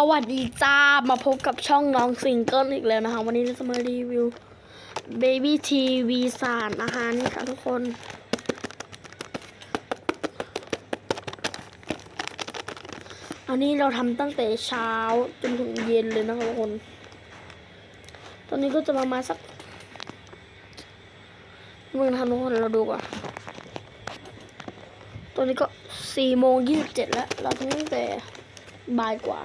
สวัสดีจ้า มาพบกับช่องน้องซิงเกิลอีกแล้วนะคะ วันนี้เราจะมารีวิว Baby TV สารนะคะนี่ค่ะทุกคน อันนี้เราทำตั้งแต่เช้าจนถึงเย็นเลยนะคะทุกคน ตอนนี้ก็จะประมาณสักมึงนะคะทุกคนเราดูก่อนตอนนี้ก็สี่โมงยี่สิบเจ็ดแล้ว เราทำตั้งแต่บ่ายกว่า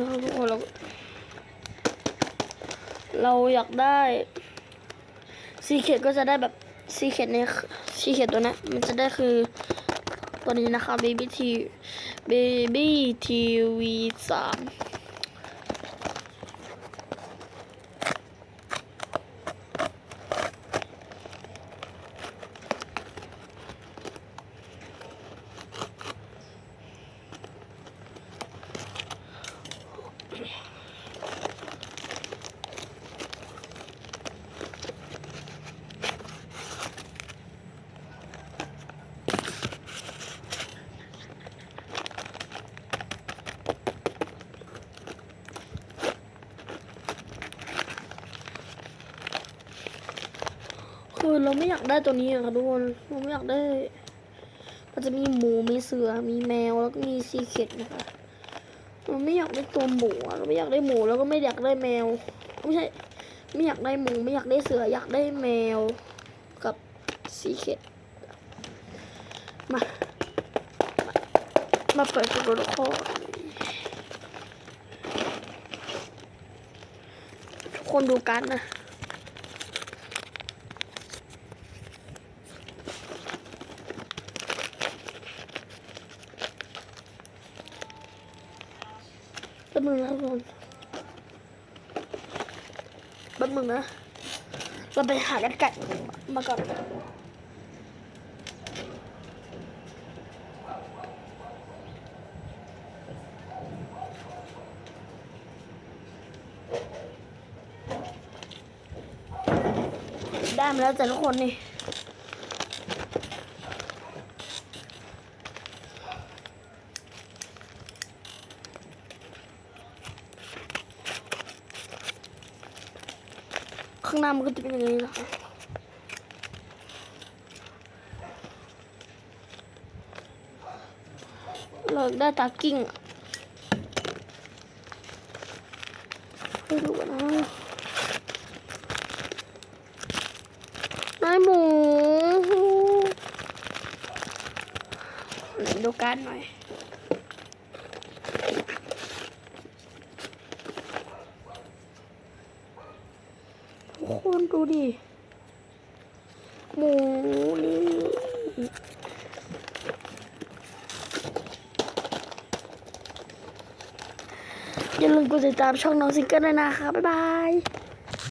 ทุกเราเราอยากได้ซีเค็ดก็จะได้แบบซีเค็ดในซีเค็ดตัวนี้มันจะได้คือตัวนี้นะคะ Baby T Baby TV 3 คือเราไม่อยากได้ตัวนี้อะค่ะทุกคนเราไม่อยากได้ มันจะมีหมู มีเสือ มีแมว แล้วก็มีซีเค็ดนะคะ เราไม่อยากได้ตัวหมูเราไม่อยากได้หมูแล้วก็ไม่อยากได้แมวไม่ใช่ไม่อยากได้หมูไม่อยากได้เสืออยากได้แมวกับซีเค็ดมามาเปิดตัวละครทุกคนดูกันนะ ป๊บนึงนะทุกคนแป๊บนึงนะ เราไปหากันไก่มาก่อนได้มาแล้วแต่ทุกคนนี่ ข้างหน้ามันก็จะเป็นอย่างนี้นะคะเราได้ตากิ้งอะให้ดูกันะนายหมูดูการหน่อย คนดูดิ หมูนี่อย่าลืมกดติดตามช่องน้องซิงเกิลด้วยนะคะ บ๊ายบาย